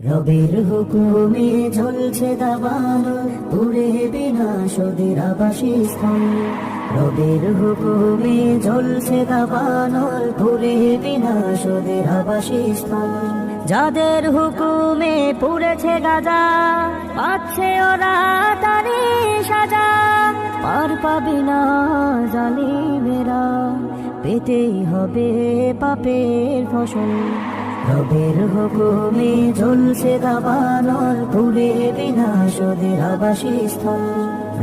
রবের হুকুমে ঝলছে দাবান পুরে বিনাশদের আবাসিস্থান রবের হুকুমে ঝলছে দাবান পুরে বিনাশদের আবাসিস্থান যাদের হুকুমে পুড়েছে গাজা, পাচ্ছে ওরা তারি সাজা। পার পাবি না জালিমেরা, পেতেই হবে পাপের ফসল। রবের হুকুমে ঝলসে দাবানল পুরে বিনাশদের আবাসিস্থল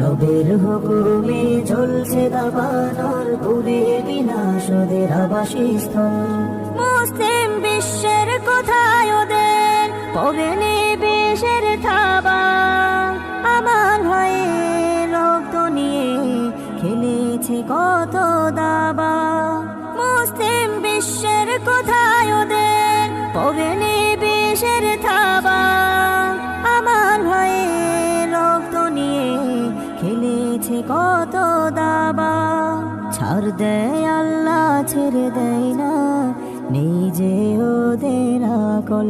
রবের হুকুমে ঝলসে দাবানল পুরে বিনাশদের আবাসিস্থল মুসলিম বিশ্বের কোথায় ওদের? পগেনে বেশের থাবা? আমার ভয়ে রক্ত নিয়ে খেলেছে কত দাবা? মুসলিম বিশ্বের কোথায় ওদের পগেনে বেশের থাবা আমার ভয়ে রক্ত নিয়ে খেলেছে কত দাবা। ছাড় দেয় আল্লাহ, ছেড়ে দেয় না, নিজে ওদের আকল।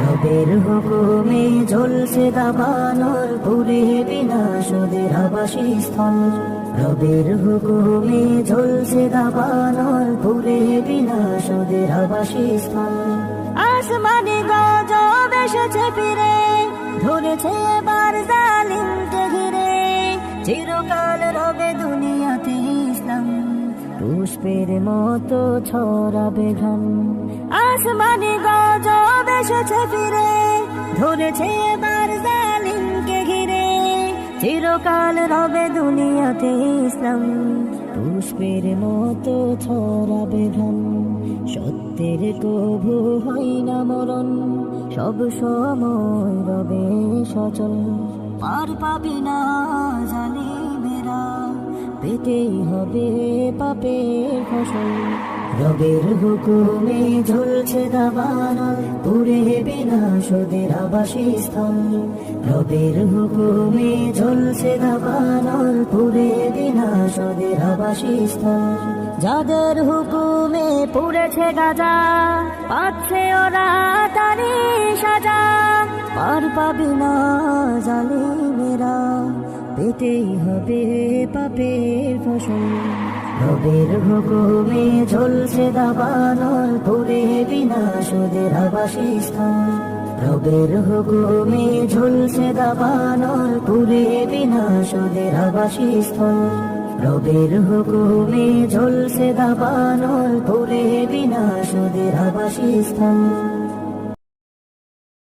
রবের হুকুমে ঝলসে দাবানল পুরে বিনাশদের আবাসিস্থল। রবের হুকুমে ঝলসে দাবানল পুরে বিনাশদের আবাসিস্থল আসমানে গজব এসেছে ফিরে, ধরেছে এবার জালিমকে ঘিরে। চিরকাল রবে দুনিয়াতে ইসলাম, পুষ্পের মতো ছড়াবে ঘাম আসমানে গজব এসেছে ফিরে, ধরেছে এবার চিরকাল রবে দুনিয়াতে ইসলাম। পুষ্পের মতো ছড়াবে ঘাম সত্যের কভু হয় না মরণ। সব সময় রবে সচল। পার পাবি না জানি মেরা পেতেই হবে পাপের ফসল। রবের হুকুমে ঝুলছে দাবানল পুরে বিনাশদের আবাসিস্থল রবের হুকুমে ঝুলছে দাবানল পুরে বিনাশদের আবাসিস্থল যাদের হুকুমে পুড়েছে গাজা পাচ্ছে ওরা তারি সাজা। পার পাবি না জালিমেরা পেতেই হবে পাপের ফসল। রবের হুকুমে ঝলসে দাবানল পুরে বিনাশদের আবাসিস্থল। রবের হুকুমে ঝলসে দাবানল পুরে বিনাশদের আবাসিস্থল। রবের হুকুমে ঝলসে দাবানল পুরে বিনাশদের আবাসিস্থল।